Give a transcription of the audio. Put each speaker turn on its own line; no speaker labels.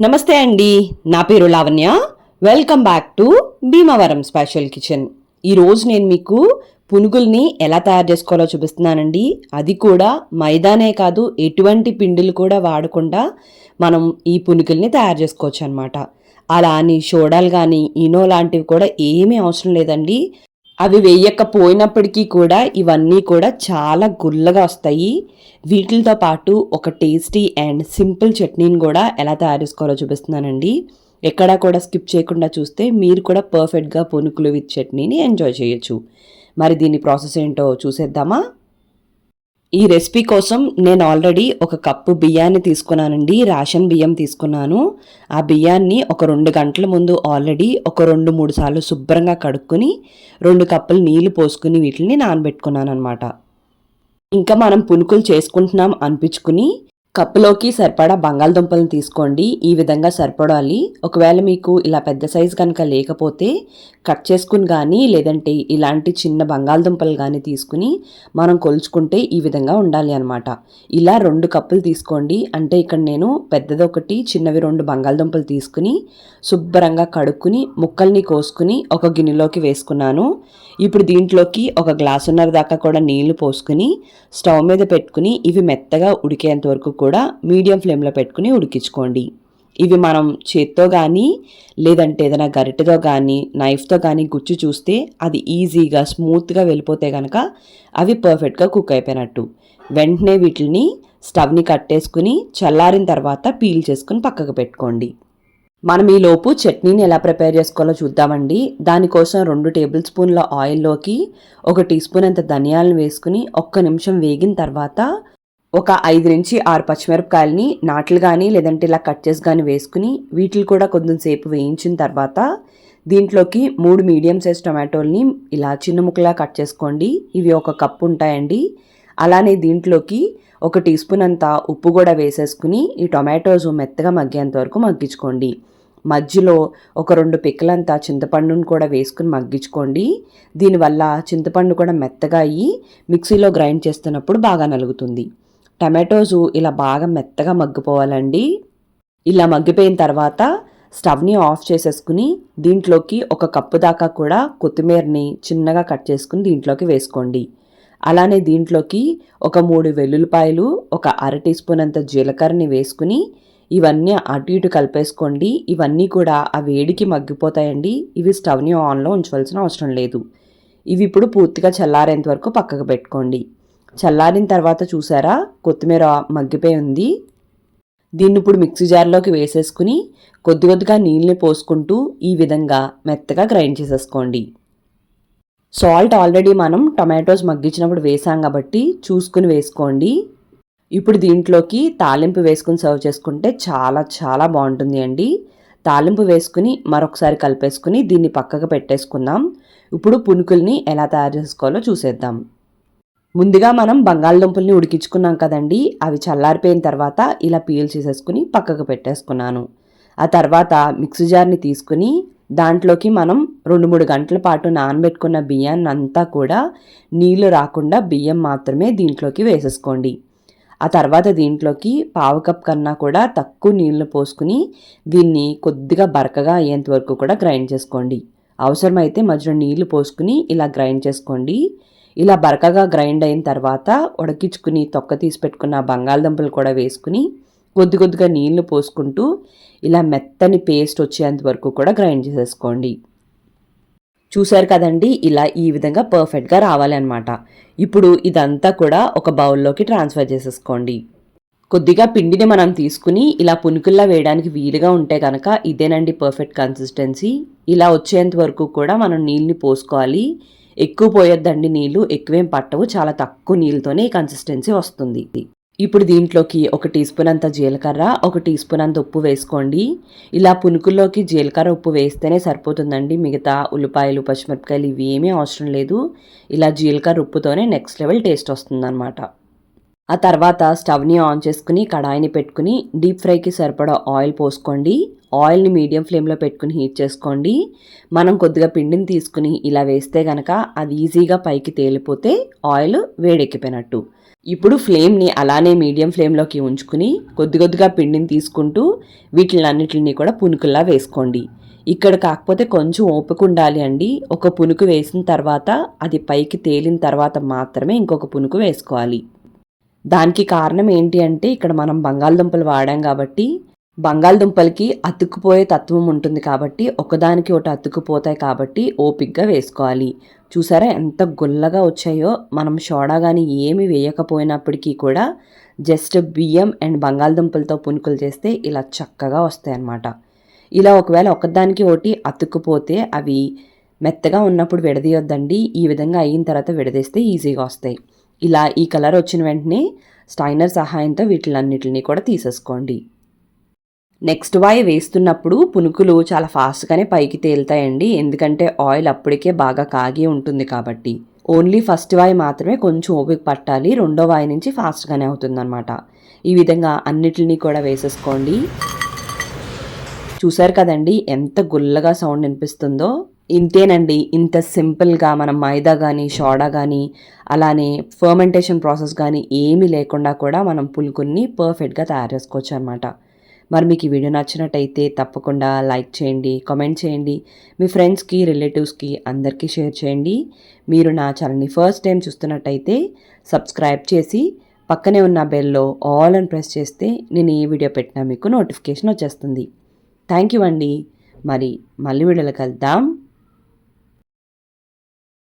నమస్తే అండి. నా పేరు Lavanya. Welcome back to Bhimavaram special kitchen ఈరోజు నేను మీకు పునుగుల్ని ఎలా తయారు చేసుకోవాలో చూపిస్తున్నానండి. అది కూడా మైదానే కాదు ఎటువంటి పిండిలు కూడా వాడకుండా మనం ఈ పునుగుల్ని తయారు చేసుకోవచ్చు అనమాట అలా అని షోడాలు కానీ ఇనో లాంటివి కూడా ఏమీ అవసరం లేదండి. అవి వేయకపోయినప్పటికీ కూడా ఇవన్నీ కూడా చాలా గుల్లగా వస్తాయి. వీటితో పాటు ఒక టేస్టీ అండ్ సింపుల్ చట్నీని కూడా ఎలా తయారు చేసుకోవాలో చూపిస్తున్నానండి. ఎక్కడా కూడా స్కిప్ చేయకుండా చూస్తే మీరు కూడా పర్ఫెక్ట్గా పునుకులు విత్ చట్నీని ఎంజాయ్ చేయొచ్చు. మరి దీని ప్రాసెస్ ఏంటో చూసేద్దామా? ఈ రెసిపీ కోసం నేను ఆల్రెడీ ఒక కప్పు బియ్యాన్ని తీసుకున్నానండి రేషన్ బియ్యం తీసుకున్నాను. ఆ బియ్యాన్ని ఒక రెండు గంటల ముందు ఆల్రెడీ ఒక రెండు మూడు సార్లు శుభ్రంగా కడుక్కొని రెండు కప్పులు నీళ్ళు పోసుకుని వీటిని నానబెట్టుకున్నాను అనమాట ఇంకా మనం పునుకులు చేసుకుంటున్నాం అనిపించుకుని కప్పులోకి సరిపడా బంగాళదుంపలను తీసుకోండి. ఈ విధంగా సరిపడాలి. ఒకవేళ మీకు ఇలా పెద్ద సైజు కనుక లేకపోతే కట్ చేసుకుని కానీ లేదంటే ఇలాంటి చిన్న బంగాళదుంపలు కానీ తీసుకుని మనం కొలుచుకుంటే ఈ విధంగా ఉండాలి అనమాట ఇలా రెండు కప్పులు తీసుకోండి. అంటే ఇక్కడ నేను పెద్దది ఒకటి చిన్నవి రెండు బంగాళదుంపలు తీసుకుని శుభ్రంగా కడుక్కుని ముక్కల్ని కోసుకుని ఒక గిన్నెలోకి వేసుకున్నాను. ఇప్పుడు దీంట్లోకి ఒక గ్లాసున్నర దాకా కూడా నీళ్ళు పోసుకుని స్టవ్ మీద పెట్టుకుని ఇవి మెత్తగా ఉడికేంత వరకు కూడా మీడియం ఫ్లేమ్లో పెట్టుకుని ఉడికించుకోండి. ఇవి మనం చేత్తో కానీ లేదంటే ఏదైనా గరిటెతో కానీ నైఫ్తో కానీ గుచ్చి చూస్తే అది ఈజీగా స్మూత్గా వెళ్ళిపోతే కనుక అవి పర్ఫెక్ట్గా కుక్ అయిపోయినట్టు. వెంటనే వీటిని స్టవ్ని కట్టేసుకుని చల్లారిన తర్వాత పీల్ చేసుకుని పక్కకు పెట్టుకోండి. మనం ఈ లోపు చట్నీని ఎలా ప్రిపేర్ చేసుకోవాలో చూద్దామండి. దానికోసం రెండు టేబుల్ స్పూన్ల ఆయిల్లోకి ఒక టీ స్పూన్ అంత ధనియాలను వేసుకుని ఒక్క నిమిషం వేగిన తర్వాత ఒక ఐదు నుంచి ఆరు పచ్చిమిరపకాయలని నాట్లు కానీ లేదంటే ఇలా కట్ చేసి కానీ వేసుకుని వీటిని కూడా కొంచెంసేపు వేయించిన తర్వాత దీంట్లోకి మూడు మీడియం సైజ్ టొమాటోల్ని ఇలా చిన్న ముక్కలా కట్ చేసుకోండి. ఇవి ఒక కప్పు ఉంటాయండి. అలానే దీంట్లోకి ఒక టీ స్పూన్ అంత ఉప్పు కూడా వేసేసుకుని ఈ టొమాటోస్ మెత్తగా మగ్గేంత వరకు మగ్గించుకోండి. మధ్యలో ఒక రెండు పిక్కలంతా చింతపండును కూడా వేసుకుని మగ్గించుకోండి. దీనివల్ల చింతపండు కూడా మెత్తగా అయ్యి మిక్సీలో గ్రైండ్ చేస్తున్నప్పుడు బాగా నలుగుతుంది. టమాటోస్ ఇలా బాగా మెత్తగా మగ్గిపోవాలండి. ఇలా మగ్గిపోయిన తర్వాత స్టవ్ని ఆఫ్ చేసేసుకుని దీంట్లోకి ఒక కప్పు దాకా కూడా కొత్తిమీరని చిన్నగా కట్ చేసుకుని దీంట్లోకి వేసుకోండి. అలానే దీంట్లోకి ఒక మూడు వెల్లుల్లిపాయలు ఒక అర టీ స్పూన్ అంత జీలకర్రని వేసుకుని ఇవన్నీ అటు ఇటు కలిపేసుకోండి. ఇవన్నీ కూడా ఆ వేడికి మగ్గిపోతాయండి. ఇవి స్టవ్ని ఆన్లో ఉంచవలసిన అవసరం లేదు. ఇవి ఇప్పుడు పూర్తిగా చల్లారేంత వరకు పక్కకు పెట్టుకోండి. చల్లారిన తర్వాత చూసారా? కొత్తిమీర మగ్గిపోయి ఉంది. దీన్ని ఇప్పుడు మిక్సీ జార్లోకి వేసేసుకుని కొద్ది కొద్దిగా నీళ్ళని పోసుకుంటూ ఈ విధంగా మెత్తగా గ్రైండ్ చేసేసుకోండి. సాల్ట్ ఆల్రెడీ మనం టమాటోస్ మగ్గించినప్పుడు వేసాం కాబట్టి చూసుకుని వేసుకోండి. ఇప్పుడు దీంట్లోకి తాలింపు వేసుకుని సర్వ్ చేసుకుంటే చాలా చాలా బాగుంటుంది అండి. తాలింపు వేసుకుని మరొకసారి కలిపేసుకుని దీన్ని పక్కకు పెట్టేసుకుందాం. ఇప్పుడు పునుకుల్ని ఎలా తయారు చేసుకోవాలో చూసేద్దాం. ముందుగా మనం బంగాళదుంపల్ని ఉడికించుకున్నాం కదండి అవి చల్లారిపోయిన తర్వాత ఇలా పీల్ చేసేసుకుని పక్కకు పెట్టేసుకున్నాను. ఆ తర్వాత మిక్సీ జార్ని తీసుకుని దాంట్లోకి మనం రెండు మూడు గంటల పాటు నానబెట్టుకున్న బియ్యాన్ని అంతా కూడా నీళ్ళు రాకుండా బియ్యం మాత్రమే దీంట్లోకి వేసేసుకోండి. ఆ తర్వాత దీంట్లోకి పావు కప్ కన్నా కూడా తక్కువ నీళ్ళు పోసుకుని దీన్ని కొద్దిగా బరకగా అయ్యేంత వరకు కూడా గ్రైండ్ చేసుకోండి. అవసరమైతే మధ్యలో నీళ్ళు పోసుకుని ఇలా గ్రైండ్ చేసుకోండి. ఇలా బరకగా గ్రైండ్ అయిన తర్వాత ఉడకించుకుని తొక్క తీసి పెట్టుకున్న బంగాళదుంపలు కూడా వేసుకుని కొద్ది కొద్దిగా నీళ్ళు పోసుకుంటూ ఇలా మెత్తని పేస్ట్ వచ్చేంత వరకు కూడా గ్రైండ్ చేసేసుకోండి. చూశారు కదండి ఇలా ఈ విధంగా పర్ఫెక్ట్గా రావాలన్నమాట. ఇప్పుడు ఇదంతా కూడా ఒక బౌల్లోకి ట్రాన్స్ఫర్ చేసేసుకోండి. కొద్దిగా పిండిని మనం తీసుకుని ఇలా పునుకుల్లా వేయడానికి వీలుగా ఉంటే కనుక ఇదేనండి పర్ఫెక్ట్ కన్సిస్టెన్సీ ఇలా వచ్చేంత వరకు కూడా మనం నీళ్ళని పోసుకోవాలి. ఎక్కువ పోయొద్దండి నీళ్ళు ఎక్కువేం పట్టవు చాలా తక్కువ నీళ్ళతోనే ఈ కన్సిస్టెన్సీ వస్తుంది. ఇప్పుడు దీంట్లోకి ఒక టీ స్పూన్ అంత జీలకర్ర ఒక టీ స్పూన్ అంత ఉప్పు వేసుకోండి. ఇలా పునుకుల్లోకి జీలకర్ర ఉప్పు వేస్తేనే సరిపోతుందండి. మిగతా ఉల్లిపాయలు పచ్చిమిరపకాయలు ఇవి ఏమీ అవసరం లేదు. ఇలా జీలకర్ర ఉప్పుతోనే నెక్స్ట్ లెవెల్ టేస్ట్ వస్తుందన్నమాట. ఆ తర్వాత స్టవ్ని ఆన్ చేసుకుని కడాయిని పెట్టుకుని డీప్ ఫ్రైకి సరిపడా ఆయిల్ పోసుకోండి. ఆయిల్ని మీడియం ఫ్లేమ్లో పెట్టుకుని హీట్ చేసుకోండి. మనం కొద్దిగా పిండిని తీసుకుని ఇలా వేస్తే గనక అది ఈజీగా పైకి తేలిపోతే ఆయిల్ వేడెక్కిపోయినట్టు. ఇప్పుడు ఫ్లేమ్ని అలానే మీడియం ఫ్లేమ్లోకి ఉంచుకుని కొద్ది కొద్దిగా పిండిని తీసుకుంటూ వీటిలన్నిటిని కూడా పునుకుల్లా వేసుకోండి. ఇక్కడ కాకపోతే కొంచెం ఓపిక ఉండాలి అండి. ఒక పునుకు వేసిన తర్వాత అది పైకి తేలిన తర్వాత మాత్రమే ఇంకొక పునుకు వేసుకోవాలి. దానికి కారణం ఏంటి అంటే ఇక్కడ మనం బంగాళదుంపలు వాడాం కాబట్టి బంగాళదుంపలకి అతుక్కుపోయే తత్వం ఉంటుంది కాబట్టి ఒకదానికి ఒకటి అతుక్కుపోతాయి కాబట్టి ఓపిక్గా వేసుకోవాలి. చూసారా ఎంత గుల్లగా వచ్చాయో? మనం సోడా కానీ ఏమి వేయకపోయినప్పటికీ కూడా జస్ట్ బియ్యం అండ్ బంగాళదుంపలతో పునుకులు చేస్తే ఇలా చక్కగా వస్తాయి అన్నమాట ఇలా ఒకవేళ ఒకదానికి ఒకటి అతుక్కుపోతే అవి మెత్తగా ఉన్నప్పుడు విడదీయొద్దండి. ఈ విధంగా అయిన తర్వాత విడదీస్తే ఈజీగా వస్తాయి. ఇలా ఈ కలర్ వచ్చిన వెంటనే స్టైనర్ సహాయంతో వీటిలన్నిటిని కూడా తీసేసుకోండి. నెక్స్ట్ వాయి వేస్తున్నప్పుడు పునుకులు చాలా ఫాస్ట్గానే పైకి తేలుతాయండి. ఎందుకంటే ఆయిల్ అప్పటికే బాగా కాగి ఉంటుంది కాబట్టి. ఓన్లీ ఫస్ట్ వాయి మాత్రమే కొంచెం ఓపిక పట్టాలి. రెండో వాయి నుంచి ఫాస్ట్గానే అవుతుందన్నమాట. ఈ విధంగా అన్నిటిని కూడా వేసేసుకోండి. చూసారు కదండి ఎంత గుల్లగా సౌండ్ వినిపిస్తుందో? ఇంతేనండి ఇంత సింపుల్గా మనం మైదా కానీ సోడా కానీ అలానే ఫర్మెంటేషన్ ప్రాసెస్ కానీ ఏమీ లేకుండా కూడా మనం పులుకుని పర్ఫెక్ట్గా తయారు చేసుకోవచ్చు అనమాట మరి మీకు ఈ వీడియో నచ్చినట్టయితే తప్పకుండా లైక్ చేయండి కామెంట్ చేయండి మీ ఫ్రెండ్స్కి రిలేటివ్స్కి అందరికీ షేర్ చేయండి. మీరు నా ఛానల్ని ఫస్ట్ టైం చూస్తున్నట్టయితే సబ్స్క్రైబ్ చేసి పక్కనే ఉన్న బెల్లో ఆల్ అని ప్రెస్ చేస్తే నేను ఏ వీడియో పెట్టినా మీకు నోటిఫికేషన్ వచ్చేస్తుంది. థ్యాంక్ యూ అండి. మరి మళ్ళీ వీడియోలో కలుద్దాం.